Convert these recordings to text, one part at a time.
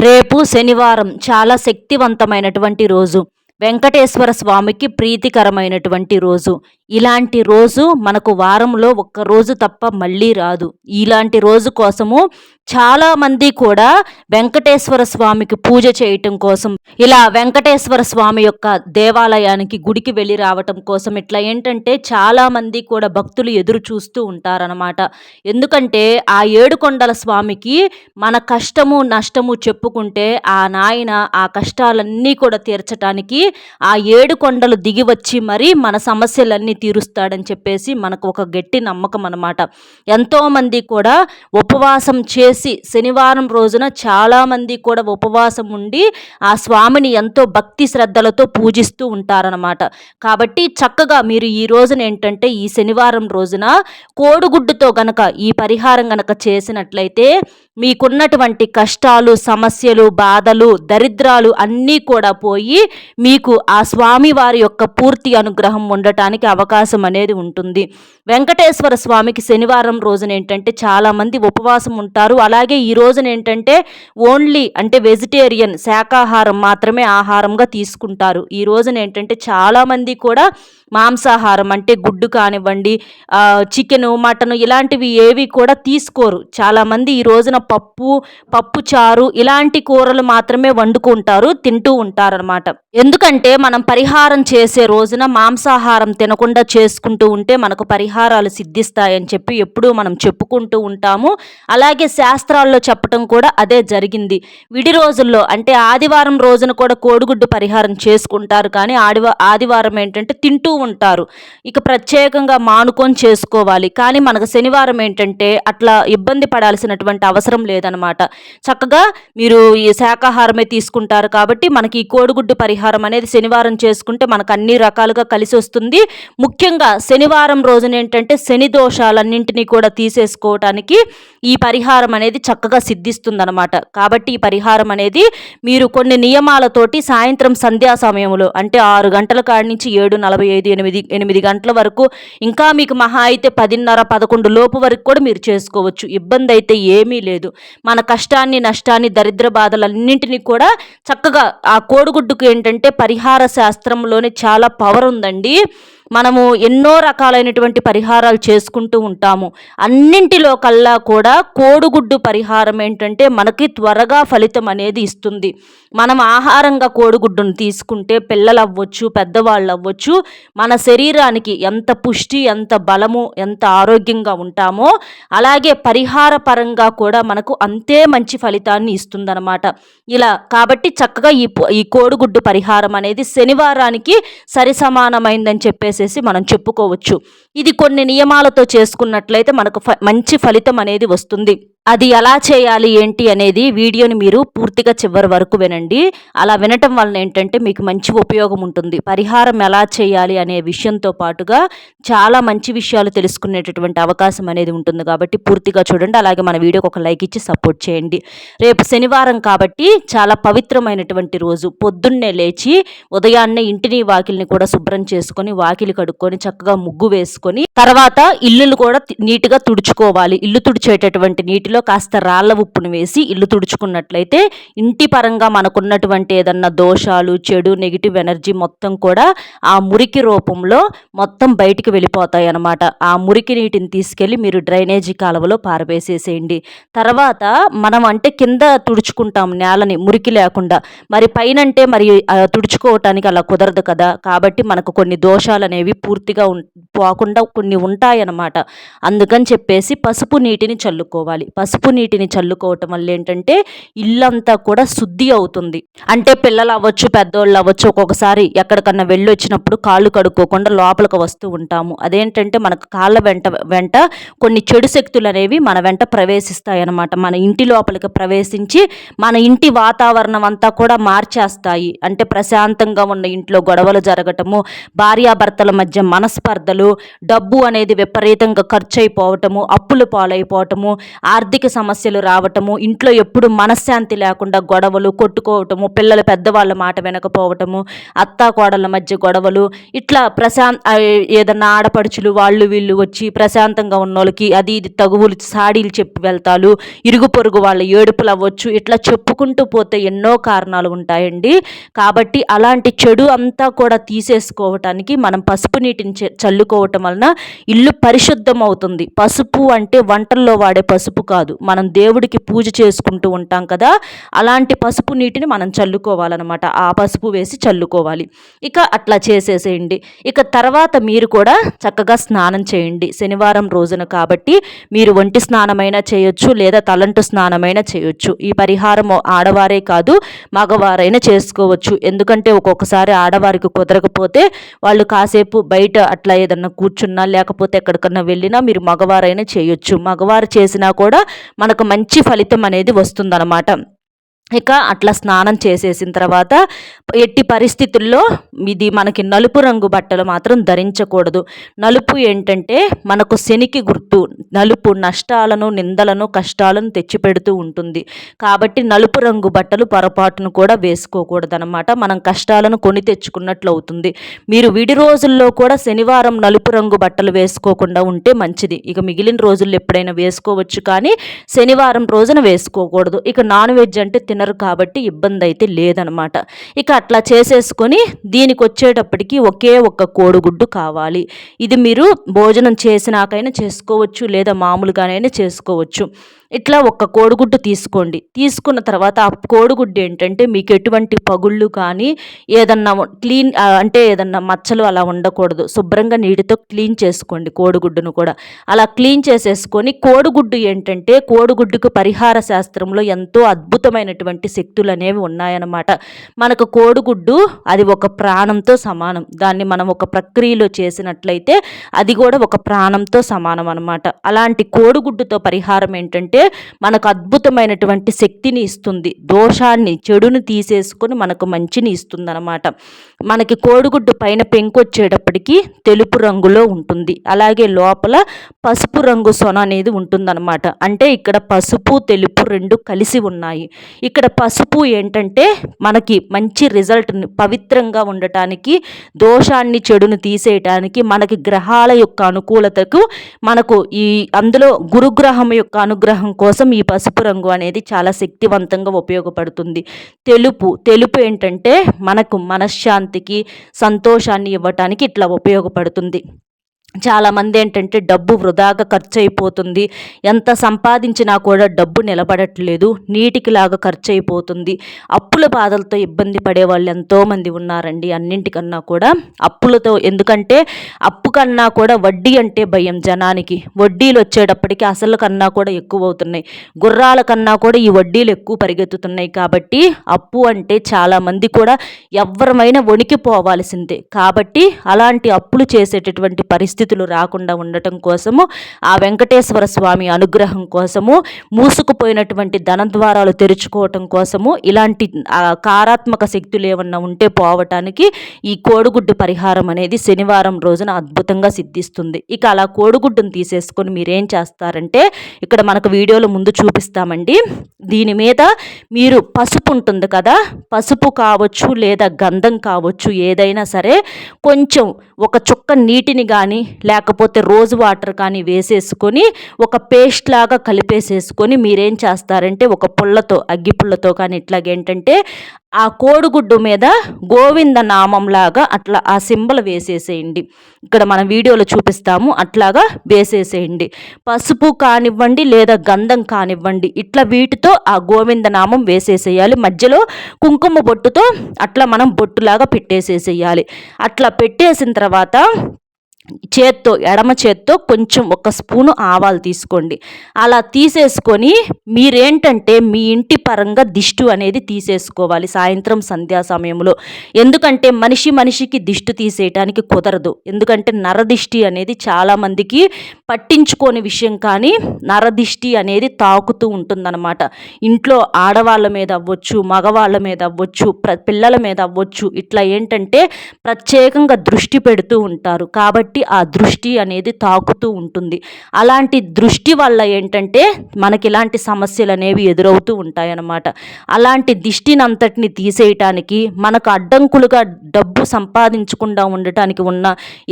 రేపు శనివారం చాలా శక్తివంతమైనటువంటి రోజు. వెంకటేశ్వర స్వామికి ప్రీతికరమైనటువంటి రోజు. ఇలాంటి రోజు మనకు వారంలో ఒక్క రోజు తప్ప మళ్ళీ రాదు. ఇలాంటి రోజు కోసము చాలామంది కూడా వెంకటేశ్వర స్వామికి పూజ చేయటం కోసం ఇలా వెంకటేశ్వర స్వామి యొక్క దేవాలయానికి గుడికి వెళ్ళి రావటం కోసం ఇట్లా ఏంటంటే చాలామంది కూడా భక్తులు ఎదురు చూస్తూ ఉంటారనమాట ఎందుకంటే ఆ ఏడుకొండల స్వామికి మన కష్టము నష్టము చెప్పుకుంటే ఆ నాయన ఆ కష్టాలన్నీ కూడా తీర్చటానికి ఆ ఏడు కొండలు దిగి వచ్చి మరీ మన సమస్యలన్నీ తీరుస్తాడని చెప్పేసి మనకు ఒక గట్టి నమ్మకం అనమాట ఎంతోమంది కూడా ఉపవాసం చేసి శనివారం రోజున చాలామంది కూడా ఉపవాసం ఉండి ఆ స్వామిని ఎంతో భక్తి శ్రద్ధలతో పూజిస్తూ ఉంటారనమాట కాబట్టి చక్కగా మీరు ఈ రోజున ఏంటంటే ఈ శనివారం రోజున కోడిగుడ్డుతో గనక ఈ పరిహారం గనక చేసినట్లయితే మీకున్నటువంటి కష్టాలు సమస్యలు బాధలు దరిద్రాలు అన్నీ కూడా పోయి మీకు ఆ స్వామి వారి యొక్క పూర్తి అనుగ్రహం ఉండటానికి అవకాశం అవకాశం అనేది ఉంటుంది. వెంకటేశ్వర స్వామికి శనివారం రోజున ఏంటంటే చాలామంది ఉపవాసం ఉంటారు. అలాగే ఈ రోజున ఏంటంటే ఓన్లీ అంటే వెజిటేరియన్ శాకాహారం మాత్రమే ఆహారంగా తీసుకుంటారు. ఈ రోజున ఏంటంటే చాలామంది కూడా మాంసాహారం అంటే గుడ్డు కానివ్వండి చికెను మటను ఇలాంటివి ఏవి కూడా తీసుకోరు. చాలామంది ఈ రోజున పప్పు పప్పు చారు ఇలాంటి కూరలు మాత్రమే వండుకుంటారు తింటూ ఉంటారనమాట ఎందుకంటే మనం పరిహారం చేసే రోజున మాంసాహారం తినకుండా చేసుకుంటూ ఉంటే మనకు పరిహారాలు సిద్ధిస్తాయని చెప్పి ఎప్పుడూ మనం చెప్పుకుంటూ ఉంటాము. అలాగే శాస్త్రాల్లో చెప్పటం కూడా అదే జరిగింది. విడి రోజుల్లో అంటే ఆదివారం రోజున కూడా కోడిగుడ్డు పరిహారం చేసుకుంటారు కానీ ఆడివా ఆదివారం ఏంటంటే తింటూ ఉంటారు. ఇక ప్రత్యేకంగా మానుకొని చేసుకోవాలి. కానీ మనకు శనివారం ఏంటంటే అట్లా ఇబ్బంది పడాల్సినటువంటి అవసరం లేదనమాట. చక్కగా మీరు ఈ శాకాహారమే తీసుకుంటారు కాబట్టి మనకి ఈ కోడిగుడ్డు పరిహారం అనేది శనివారం చేసుకుంటే మనకు అన్ని రకాలుగా కలిసి వస్తుంది. ముఖ్యంగా శనివారం రోజున ఏంటంటే శని దోషాలన్నింటినీ కూడా తీసేసుకోవటానికి ఈ పరిహారం అనేది చక్కగా సిద్ధిస్తుందనమాట. కాబట్టి ఈ పరిహారం అనేది మీరు కొన్ని నియమాలతోటి సాయంత్రం సంధ్యా సమయంలో అంటే ఆరు గంటల కాడి నుంచి ఏడు నలభై ఐదు ఎనిమిది ఎనిమిది గంటల వరకు. ఇంకా మీకు మహా అయితే పదిన్నర పదకొండు లోపు వరకు కూడా మీరు చేసుకోవచ్చు. ఇబ్బంది అయితే ఏమీ లేదు. మన కష్టాన్ని నష్టాన్ని దరిద్ర బాధలన్నింటినీ కూడా చక్కగా ఆ కోడిగుడ్డుకు ఏంటంటే పరిహార శాస్త్రంలోనే చాలా పవర్ ఉందండి. మనము ఎన్నో రకాలైనటువంటి పరిహారాలు చేసుకుంటూ ఉంటాము. అన్నింటిలో కల్లా కూడా కోడిగుడ్డు పరిహారం ఏంటంటే మనకి త్వరగా ఫలితం అనేది ఇస్తుంది. మనం ఆహారంగా కోడిగుడ్డును తీసుకుంటే పిల్లలు అవ్వచ్చు పెద్దవాళ్ళు అవ్వచ్చు మన శరీరానికి ఎంత పుష్టి ఎంత బలము ఎంత ఆరోగ్యంగా ఉంటామో అలాగే పరిహార పరంగా కూడా మనకు అంతే మంచి ఫలితాన్ని ఇస్తుందన్నమాట. ఇలా కాబట్టి చక్కగా ఈ ఈ కోడిగుడ్డు పరిహారం అనేది శనివారానికి సరి సమానమైందని చెప్పేసి చేసేసి మనం చెప్పుకోవచ్చు. ఇది కొన్ని నియమాలతో చేసుకున్నట్లయితే మనకు మంచి ఫలితం అనేది వస్తుంది. అది ఎలా చేయాలి ఏంటి అనేది వీడియోని మీరు పూర్తిగా చివరి వరకు వినండి. అలా వినటం వలన ఏంటంటే మీకు మంచి ఉపయోగం ఉంటుంది. పరిహారం ఎలా చేయాలి అనే విషయంతో పాటుగా చాలా మంచి విషయాలు తెలుసుకునేటటువంటి అవకాశం అనేది ఉంటుంది కాబట్టి పూర్తిగా చూడండి. అలాగే మన వీడియోకి ఒక లైక్ ఇచ్చి సపోర్ట్ చేయండి. రేపు శనివారం కాబట్టి చాలా పవిత్రమైనటువంటి రోజు. పొద్దున్నే లేచి ఉదయాన్నే ఇంటిని వాకిల్ని కూడా శుభ్రం చేసుకొని వాకిలి కడుక్కొని చక్కగా ముగ్గు వేసుకొని తర్వాత ఇల్లులు కూడా నీట్గా తుడుచుకోవాలి. ఇల్లు తుడిచేటటువంటి నీటిలో కాస్త రాళ్ళ ఉప్పును వేసి ఇల్లు తుడుచుకున్నట్లయితే ఇంటి పరంగా మనకున్నటువంటి ఏదన్నా దోషాలు చెడు నెగిటివ్ ఎనర్జీ మొత్తం కూడా ఆ మురికి రూపంలో మొత్తం బయటికి వెళ్ళిపోతాయి అన్నమాట ఆ మురికి నీటిని తీసుకెళ్ళి మీరు డ్రైనేజీ కాలువలో పారవేసేసేయండి. తర్వాత మనం అంటే కింద తుడుచుకుంటాం నేలని మురికి లేకుండా. మరి పైన అంటే మరి తుడుచుకోవటానికి అలా కుదరదు కదా. కాబట్టి మనకు కొన్ని దోషాలు అనేవి పూర్తిగా పోకుండా కొన్ని ఉంటాయన్నమాట. అందుకని చెప్పేసి పసుపు నీటిని చల్లుకోవాలి. పసుపు నీటిని చల్లుకోవటం వల్ల ఏంటంటే ఇల్లంతా కూడా శుద్ధి అవుతుంది. అంటే పిల్లలు అవ్వచ్చు పెద్దోళ్ళు అవ్వచ్చు ఒక్కొక్కసారి ఎక్కడికన్నా వెళ్ళి వచ్చినప్పుడు కాళ్ళు కడుక్కోకుండా లోపలికి వస్తూ ఉంటాము. అదేంటంటే మనకు కాళ్ళ వెంట వెంట కొన్ని చెడు శక్తులు అనేవి మన వెంట ప్రవేశిస్తాయి అన్నమాట మన ఇంటి లోపలికి ప్రవేశించి మన ఇంటి వాతావరణం అంతా కూడా మార్చేస్తాయి. అంటే ప్రశాంతంగా ఉన్న ఇంట్లో గొడవలు జరగటము భార్యాభర్తల మధ్య మనస్పర్ధలు డబ్బు అనేది విపరీతంగా ఖర్చు అయిపోవటము అప్పులు పాలైపోవటము ఆర్థిక సమస్యలు రావటము ఇంట్లో ఎప్పుడు మనశ్శాంతి లేకుండా గొడవలు కొట్టుకోవటము పిల్లలు పెద్దవాళ్ళ మాట వినకపోవటము అత్తా కోడళ్ళ మధ్య గొడవలు ఇట్లా ప్రశాంత్ ఏదన్నా ఆడపడుచులు వాళ్ళు వీళ్ళు వచ్చి ప్రశాంతంగా ఉన్న వాళ్ళకి అది ఇది తగువులు సాడీలు చెప్పి వెళ్తాలు ఇరుగు పొరుగు వాళ్ళ ఏడుపులు అవ్వచ్చు ఇట్లా చెప్పుకుంటూ పోతే ఎన్నో కారణాలు ఉంటాయండి. కాబట్టి అలాంటి చెడు అంతా కూడా తీసేసుకోవటానికి మనం పసుపు నీటిని చల్లుకోవటం వలన ఇల్లు పరిశుద్ధం అవుతుంది పసుపు అంటే వంటల్లో వాడే పసుపు కాదు. మనం దేవుడికి పూజ చేసుకుంటూ ఉంటాం కదా అలాంటి పసుపు నీటిని మనం చల్లుకోవాలన్నమాట. ఆ పసుపు వేసి చల్లుకోవాలి. ఇక అట్లా చేసేసేయండి. ఇక తర్వాత మీరు కూడా చక్కగా స్నానం చేయండి. శనివారం రోజున కాబట్టి మీరు ఒంటి స్నానమైనా చేయొచ్చు లేదా తలంటు స్నానమైనా చేయొచ్చు. ఈ పరిహారం ఆడవారే కాదు మగవారైనా చేసుకోవచ్చు. ఎందుకంటే ఒక్కొక్కసారి ఆడవారికి కుదరకపోతే వాళ్ళు కాసేపు బయట అట్లా ఏదన్నా కూర్చున్నా లేకపోతే ఎక్కడికన్నా వెళ్ళినా మీరు మగవారైనా చేయొచ్చు. మగవారు చేసినా కూడా మనకు మంచి ఫలితం అనేది వస్తుందన్నమాట. ఇక అట్లా స్నానం చేసేసిన తర్వాత ఎట్టి పరిస్థితుల్లో ఇది మనకి నలుపు రంగు బట్టలు మాత్రం ధరించకూడదు. నలుపు ఏంటంటే మనకు శనికి గుర్తు నలుపు నష్టాలను నిందలను కష్టాలను తెచ్చిపెడుతూ ఉంటుంది. కాబట్టి నలుపు రంగు బట్టలు పొరపాటును కూడా వేసుకోకూడదు అనమాట మనం కష్టాలను కొని తెచ్చుకున్నట్లు అవుతుంది. మీరు విడి రోజుల్లో కూడా శనివారం నలుపు రంగు బట్టలు వేసుకోకుండా ఉంటే మంచిది. ఇక మిగిలిన రోజుల్లో ఎప్పుడైనా వేసుకోవచ్చు కానీ శనివారం రోజున వేసుకోకూడదు. ఇక నాన్ వెజ్ అంటే తినరు కాబట్టి ఇబ్బంది అయితే లేదనమాట. ఇక అట్లా చేసేసుకొని దీనికి వచ్చేటప్పటికి ఒకే ఒక్క కోడిగుడ్డు కావాలి. ఇది మీరు భోజనం చేసినాకైనా చేసుకోవచ్చు లేదా మామూలుగానైనా చేసుకోవచ్చు. ఇట్లా ఒక కోడిగుడ్డు తీసుకోండి. తీసుకున్న తర్వాత ఆ కోడిగుడ్డు ఏంటంటే మీకు ఎటువంటి పగుళ్ళు కానీ ఏదన్నా క్లీన్ అంటే ఏదన్నా మచ్చలు అలా ఉండకూడదు. శుభ్రంగా నీటితో క్లీన్ చేసుకోండి కోడిగుడ్డును కూడా. అలా క్లీన్ చేసేసుకొని కోడిగుడ్డు ఏంటంటే కోడిగుడ్డుకు పరిహార శాస్త్రంలో ఎంతో అద్భుతమైనటువంటి శక్తులు అనేవి ఉన్నాయన్నమాట. మనకు కోడిగుడ్డు అది ఒక ప్రాణంతో సమానం. దాన్ని మనం ఒక ప్రక్రియలో చేసినట్లయితే అది కూడా ఒక ప్రాణంతో సమానం అనమాట అలాంటి కోడిగుడ్డుతో పరిహారం ఏంటంటే అంటే మనకు అద్భుతమైనటువంటి శక్తిని ఇస్తుంది. దోషాన్ని చెడుని తీసేసుకొని మనకు మంచిని ఇస్తుంది అనమాట మనకి కోడిగుడ్డు పైన పెంకొచ్చేటప్పటికి తెలుపు రంగులో ఉంటుంది. అలాగే లోపల పసుపు రంగు సొన అనేది ఉంటుందన్నమాట. అంటే ఇక్కడ పసుపు తెలుపు రెండు కలిసి ఉన్నాయి. ఇక్కడ పసుపు ఏంటంటే మనకి మంచి రిజల్ట్ని పవిత్రంగా ఉండటానికి దోషాన్ని చెడును తీసేయటానికి మనకి గ్రహాల యొక్క అనుకూలతకు మనకు ఈ అందులో గురుగ్రహం యొక్క అనుగ్రహం వివాహం కోసం ఈ పసుపు రంగు అనేది చాలా శక్తివంతంగా ఉపయోగపడుతుంది. తెలుపు తెలుపు ఏంటంటే మనకు మనశ్శాంతికి సంతోషాన్ని ఇవ్వటానికి ఇట్లా ఉపయోగపడుతుంది. చాలామంది ఏంటంటే డబ్బు వృధాగా ఖర్చు అయిపోతుంది ఎంత సంపాదించినా కూడా డబ్బు నిలబడట్లేదు. నీటికి లాగా ఖర్చు అయిపోతుంది అప్పుల బాధలతో ఇబ్బంది పడే వాళ్ళు ఎంతోమంది ఉన్నారండి. అన్నింటికన్నా కూడా అప్పులతో ఎందుకంటే అప్పు కన్నా కూడా వడ్డీ అంటే భయం జనానికి. వడ్డీలు వచ్చేటప్పటికి అసలు కన్నా కూడా ఎక్కువ అవుతున్నాయి గుర్రాల కన్నా కూడా ఈ వడ్డీలు ఎక్కువ పరిగెత్తుతున్నాయి కాబట్టి అప్పు అంటే చాలామంది కూడా ఎవరమైనా వణికిపోవాల్సిందే. కాబట్టి అలాంటి అప్పులు చేసేటటువంటి పరిస్థితి పరిస్థితులు రాకుండా ఉండటం కోసము ఆ వెంకటేశ్వర స్వామి అనుగ్రహం కోసము మూసుకుపోయినటువంటి ధన ద్వారాలు తెరుచుకోవటం కోసము ఇలాంటి కారాత్మక శక్తులు ఏమన్నా ఉంటే పోవటానికి ఈ కోడిగుడ్డు పరిహారం అనేది శనివారం రోజున అద్భుతంగా సిద్ధిస్తుంది. ఇక అలా కోడిగుడ్డును తీసేసుకొని మీరేం చేస్తారంటే ఇక్కడ మనకు వీడియోలో ముందు చూపిస్తామండి. దీని మీద మీరు పసుపు ఉంటుంది కదా పసుపు కావచ్చు లేదా గంధం కావచ్చు ఏదైనా సరే కొంచెం ఒక చుక్క నీటిని కానీ లేకపోతే రోజు వాటర్ కానీ వేసేసుకొని ఒక పేస్ట్ లాగా కలిపేసేసుకొని మీరేం చేస్తారంటే ఒక పుల్లతో అగ్గి పుల్లతో కానీ ఇట్లాగేంటంటే ఆ కోడిగుడ్డు మీద గోవింద నామంలాగా అట్లా ఆ సింబల్ వేసేసేయండి. ఇక్కడ మనం వీడియోలో చూపిస్తాము అట్లాగా వేసేసేయండి. పసుపు కానివ్వండి లేదా గంధం కానివ్వండి ఇట్లా వీటితో ఆ గోవింద నామం వేసేసేయాలి. మధ్యలో కుంకుమ బొట్టుతో అట్లా మనం బొట్టులాగా పెట్టేసేసేయాలి. అట్లా పెట్టేసిన తర్వాత చేత్తో ఎడమ చేత్తో కొంచెం ఒక స్పూను ఆవాలు తీసుకోండి. అలా తీసేసుకొని మీరేంటంటే మీ ఇంటి పరంగా దిష్టు అనేది తీసేసుకోవాలి సాయంత్రం సంధ్యా సమయంలో. ఎందుకంటే మనిషి మనిషికి దిష్టి తీసేయటానికి కుదరదు. ఎందుకంటే నరదిష్టి అనేది చాలామందికి పట్టించుకోని విషయం కానీ నరదిష్టి అనేది తాకుతూ ఉంటుందన్నమాట. ఇంట్లో ఆడవాళ్ళ మీద అవ్వచ్చు మగవాళ్ళ మీద అవ్వచ్చు పిల్లల మీద అవ్వచ్చు ఇట్లా ఏంటంటే ప్రత్యేకంగా దృష్టి పెడుతూ ఉంటారు. కాబట్టి కాబట్టి ఆ దృష్టి అనేది తాకుతూ ఉంటుంది. అలాంటి దృష్టి వల్ల ఏంటంటే మనకి ఇలాంటి సమస్యలు అనేవి ఎదురవుతూ ఉంటాయన్నమాట. అలాంటి దిష్టినంతటిని తీసేయటానికి మనకు అడ్డంకులుగా డబ్బు సంపాదించకుండా ఉండటానికి ఉన్న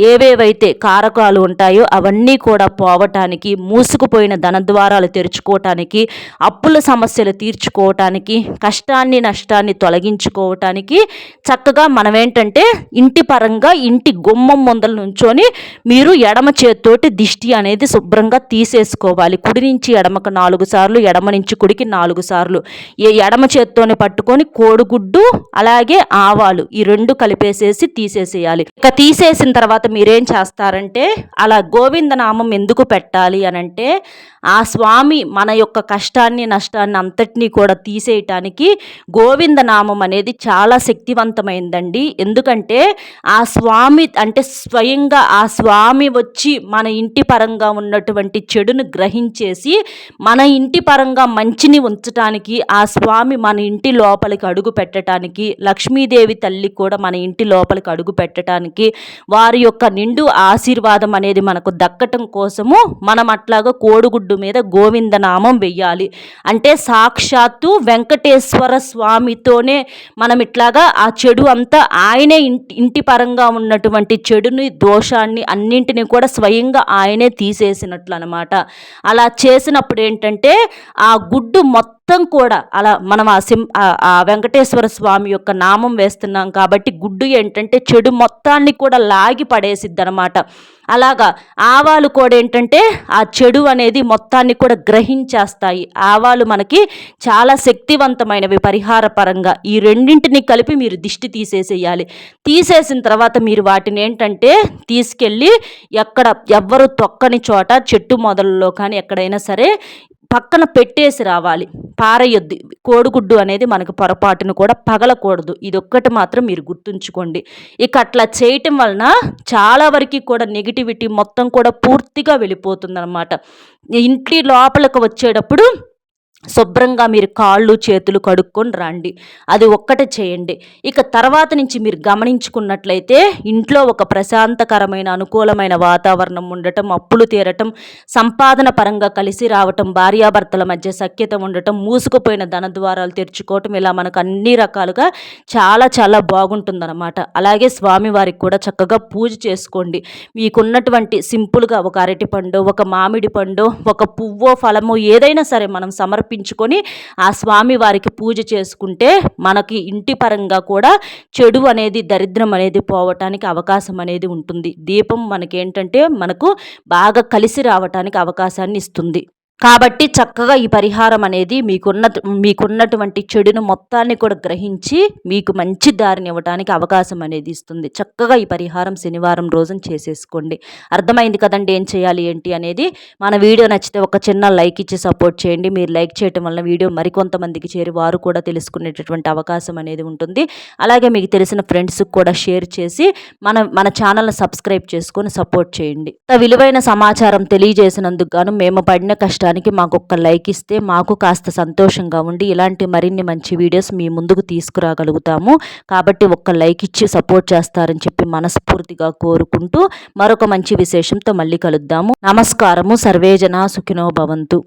ఏవేవైతే కారకాలు ఉంటాయో అవన్నీ కూడా పోవటానికి మూసుకుపోయిన ధనద్వారాలు తెరుచుకోవటానికి అప్పుల సమస్యలు తీర్చుకోవటానికి కష్టాన్ని నష్టాన్ని తొలగించుకోవటానికి చక్కగా మనం ఏంటంటే ఇంటి పరంగా ఇంటి గుమ్మం ముందల నుంచొని మీరు ఎడమ చేత్తోటి దిష్టి అనేది శుభ్రంగా తీసేసుకోవాలి. కుడి నుంచి ఎడమకు నాలుగు సార్లు ఎడమ నుంచి కుడికి నాలుగు సార్లు. ఏ ఎడమ చేత్తోనే పట్టుకొని కోడిగుడ్డు అలాగే ఆవాలు ఈ రెండు కలిపేసేసి తీసేసేయాలి. ఇక తీసేసిన తర్వాత మీరేం చేస్తారంటే అలా గోవిందనామం ఎందుకు పెట్టాలి అని అంటే ఆ స్వామి మన యొక్క కష్టాన్ని నష్టాన్ని అంతటినీ కూడా తీసేయటానికి గోవిందనామం అనేది చాలా శక్తివంతమైందండి. ఎందుకంటే ఆ స్వామి అంటే స్వయంగా ఆ ఆ స్వామి వచ్చి మన ఇంటి పరంగా ఉన్నటువంటి చెడును గ్రహించేసి మన ఇంటి పరంగా మంచిని ఉంచటానికి ఆ స్వామి మన ఇంటి లోపలికి అడుగు పెట్టడానికి లక్ష్మీదేవి తల్లి కూడా మన ఇంటి లోపలికి అడుగు పెట్టడానికి వారి యొక్క నిండు ఆశీర్వాదం అనేది మనకు దక్కటం కోసము మనం అట్లాగా కోడిగుడ్డు మీద గోవిందనామం వెయ్యాలి. అంటే సాక్షాత్తు వెంకటేశ్వర స్వామితోనే మనం ఇట్లాగా ఆ చెడు అంతా ఆయనే ఇంటి ఇంటి పరంగా ఉన్నటువంటి చెడుని దోషాన్ని అన్నింటినీ కూడా స్వయంగా ఆయనే తీసేసినట్లు అనమాట అలా చేసినప్పుడు ఏంటంటే ఆ గుడ్డు మొత్తం మొత్తం కూడా అలా మనం ఆ సిం ఆ వెంకటేశ్వర స్వామి యొక్క నామం వేస్తున్నాం కాబట్టి గుడ్డు ఏంటంటే చెడు మొత్తాన్ని కూడా లాగి పడేసిద్ది అనమాట అలాగా ఆవాలు కూడా ఏంటంటే ఆ చెడు అనేది మొత్తాన్ని కూడా గ్రహించేస్తాయి. ఆవాలు మనకి చాలా శక్తివంతమైనవి పరిహార పరంగా. ఈ రెండింటిని కలిపి మీరు దిష్టి తీసేసేయాలి. తీసేసిన తర్వాత మీరు వాటిని ఏంటంటే తీసుకెళ్ళి ఎక్కడ ఎవ్వరు తొక్కని చోట చెట్టు మొదలలో కానీ ఎక్కడైనా సరే పక్కన పెట్టేసి రావాలి. పారయ్యొద్దు కోడిగుడ్డు అనేది మనకు పొరపాటును కూడా పగలకూడదు. ఇది ఒక్కటి మాత్రం మీరు గుర్తుంచుకోండి. ఇక అట్లా చేయటం వలన చాలా వరకు కూడా నెగిటివిటీ మొత్తం కూడా పూర్తిగా వెళ్ళిపోతుందనమాట ఇంటి లోపలికి వచ్చేటప్పుడు శుభ్రంగా మీరు కాళ్ళు చేతులు కడుక్కొని రండి. అది ఒక్కటే చేయండి. ఇక తర్వాత నుంచి మీరు గమనించుకున్నట్లయితే ఇంట్లో ఒక ప్రశాంతకరమైన అనుకూలమైన వాతావరణం ఉండటం అప్పులు తీరటం సంపాదన పరంగా కలిసి రావటం భార్యాభర్తల మధ్య సఖ్యత ఉండటం మూసుకుపోయిన ధన ద్వారాలు తెరుచుకోవటం ఇలా మనకు అన్ని రకాలుగా చాలా చాలా బాగుంటుందన్నమాట. అలాగే స్వామివారికి కూడా చక్కగా పూజ చేసుకోండి. మీకున్నటువంటి సింపుల్గా ఒక అరటి పండు ఒక మామిడి పండు ఒక పువ్వో ఫలమో ఏదైనా సరే మనం సమర్పి సమర్పించుకొని ఆ స్వామి వారికి పూజ చేసుకుంటే మనకి ఇంటి పరంగా కూడా చెడు అనేది దరిద్రం అనేది పోవటానికి అవకాశం అనేది ఉంటుంది. దీపం మనకేంటంటే మనకు బాగా కలిసి రావటానికి అవకాశాన్ని ఇస్తుంది. కాబట్టి చక్కగా ఈ పరిహారం అనేది మీకున్న మీకున్నటువంటి చెడును మొత్తాన్ని కూడా గ్రహించి మీకు మంచి దారిని ఇవ్వడానికి అవకాశం అనేది ఇస్తుంది. చక్కగా ఈ పరిహారం శనివారం రోజున చేసేసుకోండి. అర్థమైంది కదండి ఏం చేయాలి ఏంటి అనేది? మన వీడియో నచ్చితే ఒక చిన్న లైక్ ఇచ్చి సపోర్ట్ చేయండి. మీరు లైక్ చేయటం వల్ల వీడియో మరికొంతమందికి చేరి వారు కూడా తెలుసుకునేటటువంటి అవకాశం అనేది ఉంటుంది. అలాగే మీకు తెలిసిన ఫ్రెండ్స్కి కూడా షేర్ చేసి మన మన ఛానల్ని సబ్స్క్రైబ్ చేసుకొని సపోర్ట్ చేయండి. విలువైన సమాచారం తెలియజేసినందుకు గాను మేము పడిన కష్టం చేయడానికి మాకు ఒక్క లైక్ ఇస్తే మాకు కాస్త సంతోషంగా ఉండి ఇలాంటి మరిన్ని మంచి వీడియోస్ మీ ముందుకు తీసుకురాగలుగుతాము. కాబట్టి ఒక్క లైక్ ఇచ్చి సపోర్ట్ చేస్తారని చెప్పి మనస్ఫూర్తిగా కోరుకుంటూ మరొక మంచి విశేషంతో మళ్ళీ కలుద్దాము. నమస్కారము. సర్వేజన సుఖినో భవంతు.